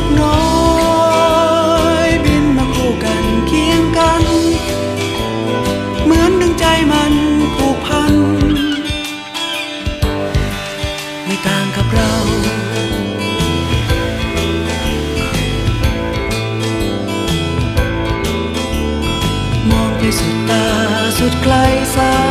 กน้อยบินมาคู่กันเคียงกัน เหมือนดึงใจมันผูกพัน ไม่ต่างกับเราสุดตาสุดไกลสา